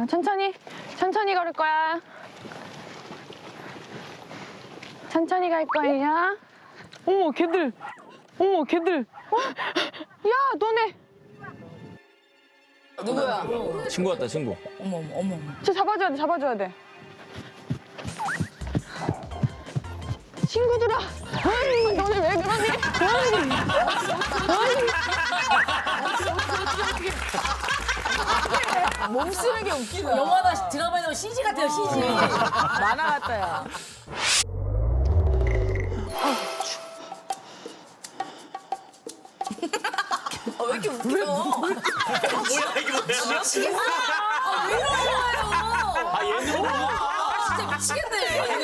아, 천천히, 천천히 걸을 거야. 천천히 갈 거예요. 어머, 걔들. 어머, 걔들. 어? 야, 너네. 누구야? 친구 같다 친구. 어머 어머 어머. 쟤 잡아줘야 돼, 잡아줘야 돼. 친구들아. 너네 왜 그러니? 몸 쓰는 게 웃기다. 영화나 드라마에 나오는 CG 같아요 CG. 만화 같다야. 아, 왜 이렇게 웃겨? 뭐야? 미치겠어. 아, 왜 이러는 거예요? 아 얘는 아, 진짜 미치겠네.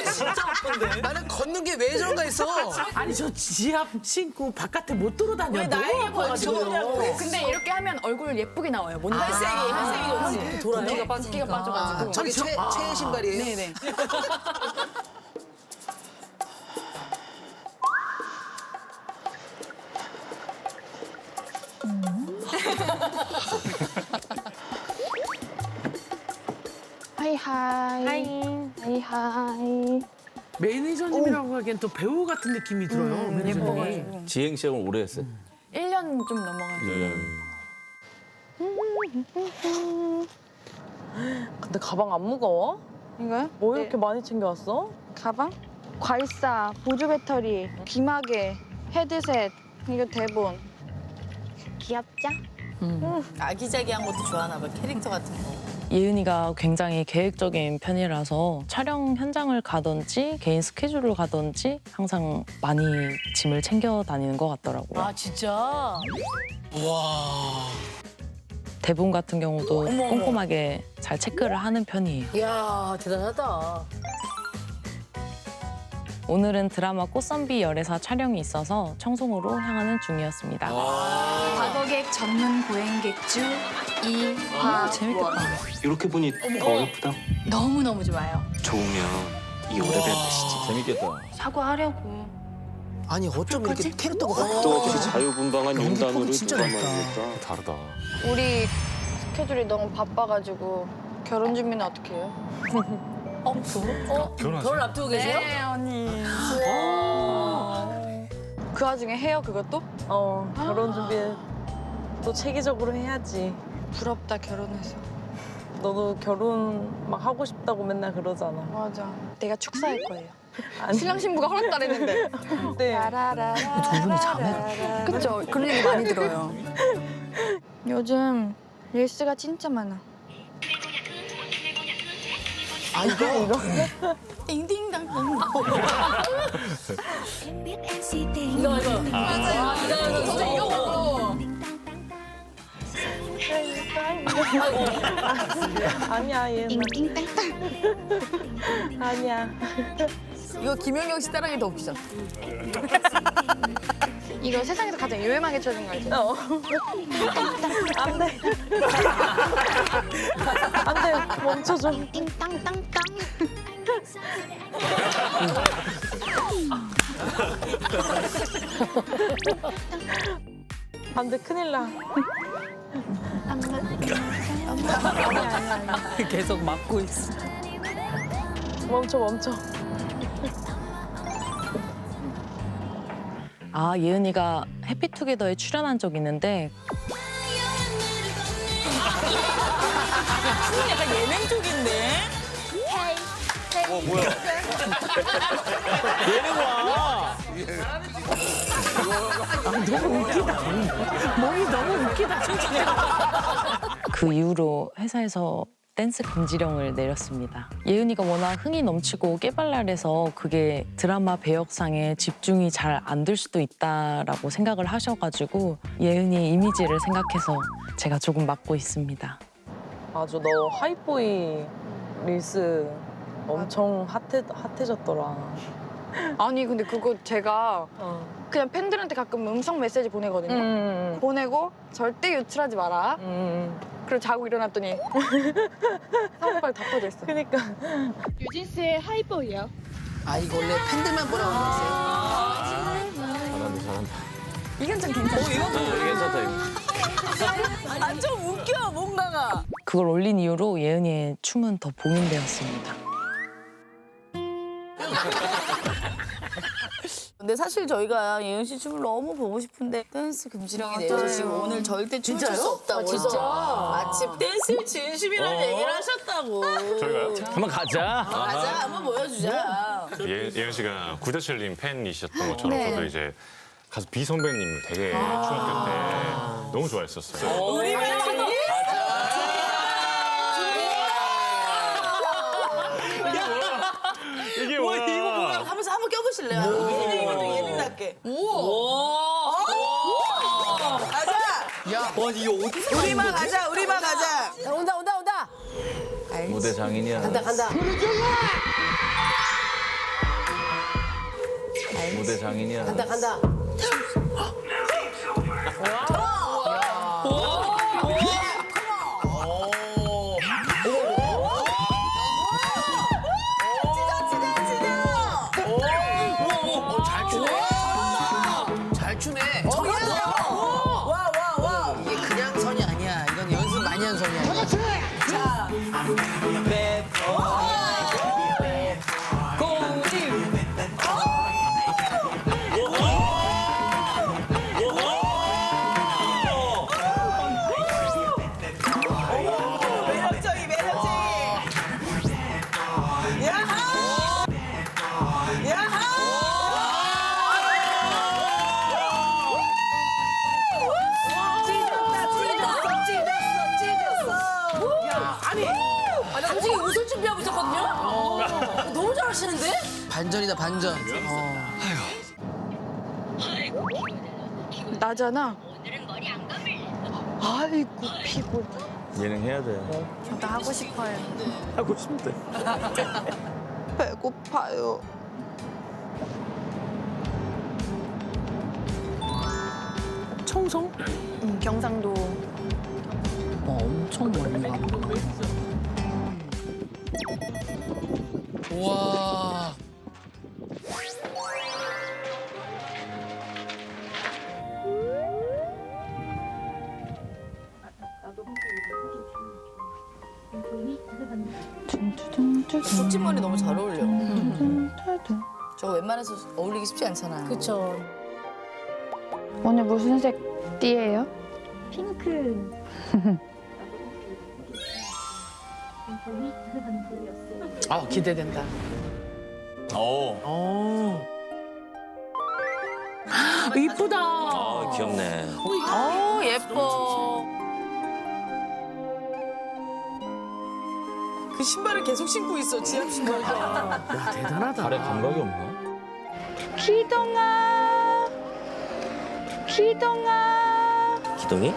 바쁜데. 나는 걷는 게 왜 저런가 했어. 아니 저 지압 신고 바깥에 못 돌아다녀. 왜 나이 예뻐가지고. 근데 이렇게 하면 얼굴 예쁘게 나와요. 뭔가 혈색이 혈색이 좋지. 돌아요. 붓기가 빠지니까. 빠져가지고. 저게 최, 최애 신발이에요? 네네. 하이 하이. 하이. 하이하이. 매니저님이라고 하기엔 또 배우 같은 느낌이 들어요. 매니저님이. 지행 시험을 오래 했어요. 1년 좀 넘어가지고. 근데 가방 안 무거워? 이거요? 뭐 네. 이렇게 많이 챙겨왔어? 가방? 괄사, 보조 배터리, 귀마개, 헤드셋, 이거 대본. 귀엽죠? 아기자기한 것도 좋아하나 봐. 캐릭터 같은 거. 예은이가 굉장히 계획적인 편이라서 촬영 현장을 가든지 개인 스케줄을 가든지 항상 많이 짐을 챙겨 다니는 것 같더라고요. 아 진짜? 와. 대본 같은 경우도 어머, 어머. 꼼꼼하게 잘 체크를 하는 편이에요. 이야 대단하다. 오늘은 드라마 꽃선비 열애사 촬영이 있어서 청송으로 향하는 중이었습니다. 과거객 전문 보행객주 이화 재밌겠다. 이렇게 보니 더 어렵다. 너무 너무 좋아요. 좋으면 이 오래된 뜻이지. 재밌겠다. 사과하려고. 아니 어쩜 이렇게 캐릭터가 확또 없이 자유분방한 윤단으로 진짜. 말겠다. 다르다. 우리 스케줄이 너무 바빠가지고 결혼 준비는 어떻게 해요? 어 결혼? 어 결혼 앞두고 계세요? 언니. 그 와중에 해요 그것도? 어 결혼 준비 또 체계적으로 해야지. 부럽다 결혼해서. 너도 결혼 막 하고 싶다고 맨날 그러잖아. 맞아. 내가 축사할 거예요. 아니, 신랑 신부가 허락달했는데. 네. 두 분이 자매가. 그쵸. 그런 얘기 많이 들어요. 요즘 릴스가 진짜 많아. 아 이거 이거 띵띵당당. 이거 이거. 아 이거 이거 진짜 이거 아니야 얘는 아니야. 이거 김연경 씨 따라하기 더 웃기죠? 이거 세상에서 가장 유명하게 쳐준 거 알죠? 어. 안 돼. 안 돼 멈춰줘. 띵땅땅땅. 안 돼 큰일 나. 계속 막고 있어. 멈춰 멈춰. 아, 예은이가 해피투게더에 출연한 적 있는데 약간 예능 쪽인데? 얘는 와. 그 이후로 회사에서 댄스 금지령을 내렸습니다. 예은이가 워낙 흥이 넘치고 깨발랄해서 그게 드라마 배역상에 집중이 잘 안 될 수도 있다라고 생각을 하셔가지고 예은이 이미지를 생각해서 제가 조금 맡고 있습니다. 맞아 너 하이보이 릴스 엄청 핫해 핫해졌더라. 아니 근데 그거 제가 어. 그냥 팬들한테 가끔 음성 메시지 보내거든요. 음. 보내고 절대 유출하지 마라. 음. 그리고 자고 일어났더니 사모발 다 퍼져 있어. 그러니까 유진스의 하이보이요. 아 이거 원래 팬들만 보라고 그랬어요. 잘한다 잘한다. 이건 좀 괜찮아. 어, 이거 괜찮다 이거. 아 좀 웃겨 뭔가가. 그걸 올린 이후로 예은이의 춤은 더 봉인되었습니다. 근데 사실 저희가 예은 씨 춤을 너무 보고 싶은데 댄스 금지령이 내려서 지금 오늘 절대 춤출 수 없다고. 진짜. 마침 댄스 진심이라는 얘기를 하셨다고. 저희가요? 한번 가자. 맞아, 한번 보여주자. 예, 예은 씨가 구자철님 팬이셨던 것처럼 네. 저도 이제 가수 비 선배님 되게 중학교 때 너무 좋아했었어요. 우리 팬이 이게 뭐야? 하면서 한번 껴보실래요? 예능답게. 오! 가자! 야, 우리만 가자, 우리만 가자. 온다 온다 온다. 무대 장인이야. 간다 간다. 무대 장인이야. 간다 간다. 아 잘하시는데? 반전이다, 반전. 어. 나잖아. 아이고 피곤. 예능 해야 돼. 나 하고 싶어요. 하고 싶대. 배고파요. 청송? 음, 경상도 어, 엄청 멀리 가. 우와. 쑥진머리 너무 잘 어울려. 저거 웬만해서 어울리기 쉽지 않잖아요. 그쵸. 오늘 무슨 색 띠예요? 핑크. 아, 기대된다. 어. 어. 이쁘다. 아 귀엽네. 어 예뻐. 그 신발을 계속 신고 있어 지압 신발. 야, 대단하다. 발에 감각이 없나? 기동아. 기동아. 기동이?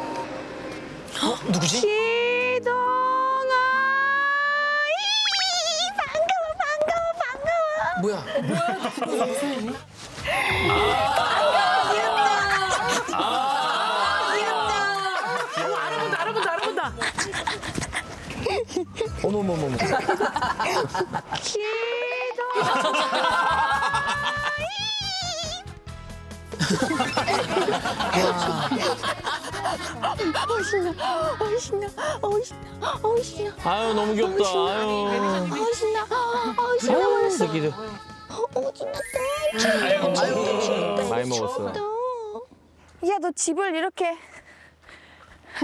누구지? 뭐야? 알아본다 알아본다. 어머머머머. 어우 신나. 어우 신나. 어우 신나. 어우 신나. 아유 너무 귀엽다. 아유. 어우 신나. 어우 신나. 아유 새끼들. 어우 신났다. 아유 많이 먹었어. 야, 너 집을 이렇게.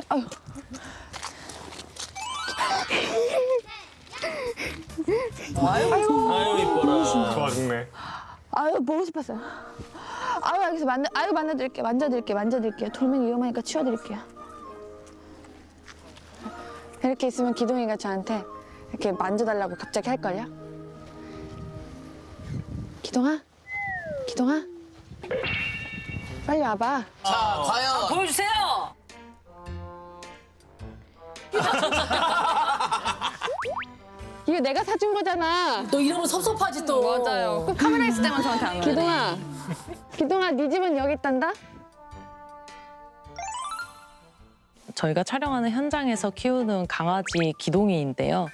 아유. 아유 이뻐라. 좋아 죽네. 아유, 보고 싶었어요. 아유, 알겠어. 만나, 아유, 만나드릴게요. 만져드릴게요. 만져드릴게요. 돌멩이 위험하니까 치워드릴게요. 이렇게 있으면 기동이가 저한테 이렇게 만져달라고 갑자기 할걸요? 기동아? 기동아? 빨리 와봐. 자, 과연. 보여주세요. 이거 내가 사준 거잖아. 너 이러면 섭섭하지 또. 꼭 카메라 있을 때만 저한테 안 기동아, 기동아 네 집은 여기 있단다? 저희가 촬영하는 현장에서 키우는 강아지 기동이인데요.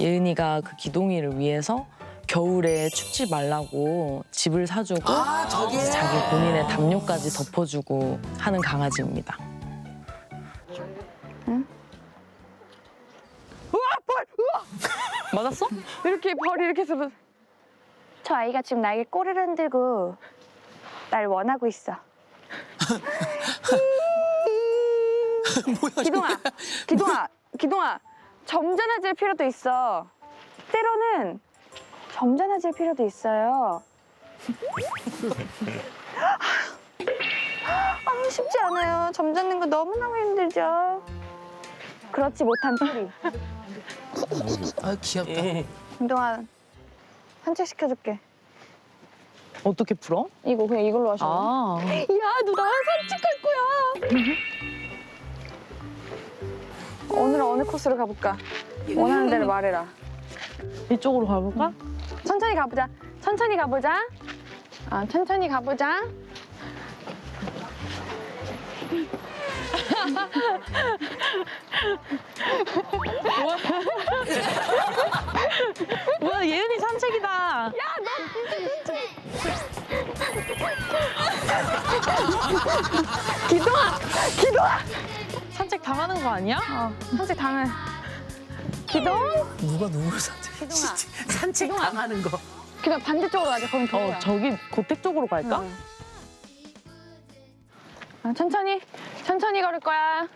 예은이가 그 기동이를 위해서 겨울에 춥지 말라고 집을 사주고 아, 자기 본인의 담요까지 덮어주고 하는 강아지입니다. 맞았어? 이렇게 벌이 이렇게 해서 저 아이가 지금 나에게 꼬리를 흔들고 날 원하고 있어. 기동아, 기동아, 기동아. 점잖아질 필요도 있어. 때로는 점잖아질 필요도 있어요. 아, 쉽지 않아요. 점잖는 거 너무너무 힘들죠. 그렇지 못한 소리. 아 귀엽다. 김동아 산책시켜줄게. 어떻게 풀어? 이거 그냥 이걸로 하셔. 아. 야, 너 나랑 산책할 거야. 오늘은 어느 코스로 가볼까? 원하는 대로 말해라. 이쪽으로 가볼까? 천천히 가보자. 천천히 가보자. 아, 천천히 가보자. 뭐야 예은이 산책이다. 기동아, 기동아. 산책 당하는 거 아니야? 어, 산책 당해. 기동, 누가 누구를 산책? 기동아. 산책 당하는 거. 그냥 반대쪽으로 가자. 도로야. 어 저기 고택 쪽으로 갈까? 응. 아, 천천히, 천천히 걸을 거야.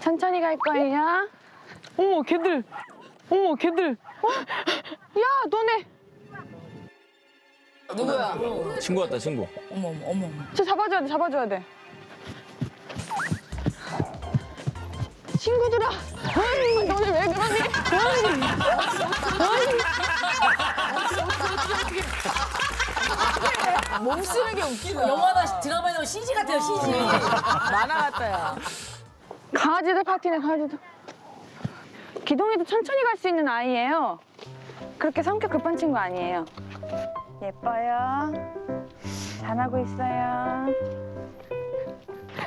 천천히 갈 거야. 어머 걔들. 어머 걔들. 야, 너네 누구야? 친구 같다 친구. 어머 어머 어머. 저 잡아줘야 돼, 잡아줘야 돼. 친구들아, 아이, 너네 왜 그러니? 몸 쓰는 게 웃기다. 영화나 드라마에 나오는 CG 같아요, CG. 만화 같다야. 강아지들 파티네, 강아지들. 기동이도 천천히 갈 수 있는 아이예요. 그렇게 성격 급한 친구 아니에요. 예뻐요. 잘하고 있어요.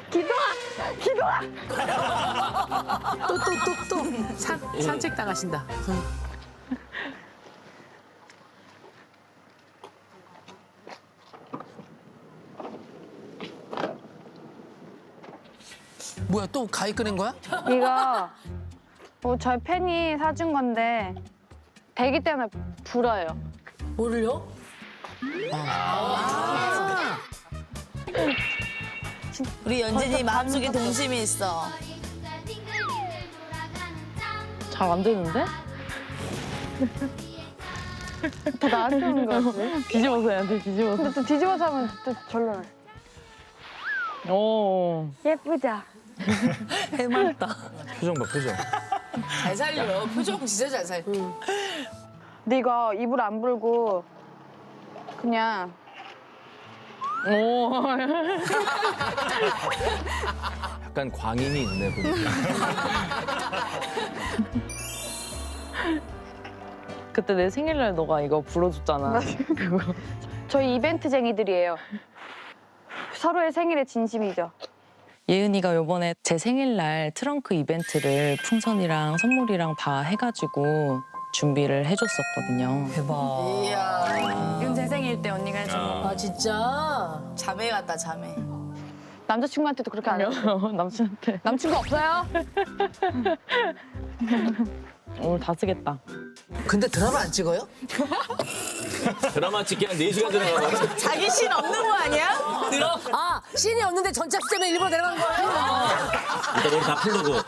기동아! 기동아! 또 또 또또산 산책 당하신다. 뭐야 또 가위 끄는 거야? 이거 뭐 저희 팬이 사준 건데 대기 때문에 불어요. 뭐를요? 우리 연진이 마음속에 동심이 있어. 잘 안 되는데? 더 나한테 오는 거 같아. 뒤집어서 해야 돼 뒤집어서. 근데 또 뒤집어서 하면 또 절로 오. 예쁘자. 해맑다. 표정 봐 표정. 잘 살려. 표정 진짜 잘 살려. 근데 이거 입으로 안 불고 그냥 오. 약간 광인이 있네 보니까. 그때 내 생일날 너가 이거 불어줬잖아. 그거. 저희 이벤트쟁이들이에요. 서로의 생일에 진심이죠. 예은이가 요번에 제 생일날 트렁크 이벤트를 풍선이랑 선물이랑 다 해가지고 준비를 해줬었거든요. 대박. 이야. 이건 제 생일 때 언니가 해준 거. 아, 진짜? 자매 같다 자매. 남자친구한테도 그렇게 안 해요? 남친한테 남친구 없어요? 오늘 다 쓰겠다. 근데 드라마 안 찍어요? 드라마 찍기 한 4시간 들어가고. 자기 신 없는 거 아니야? 아, 씬이 없는데 전착 시점에 일부러 내려간 거예요? 일단 오늘 다 풀르고.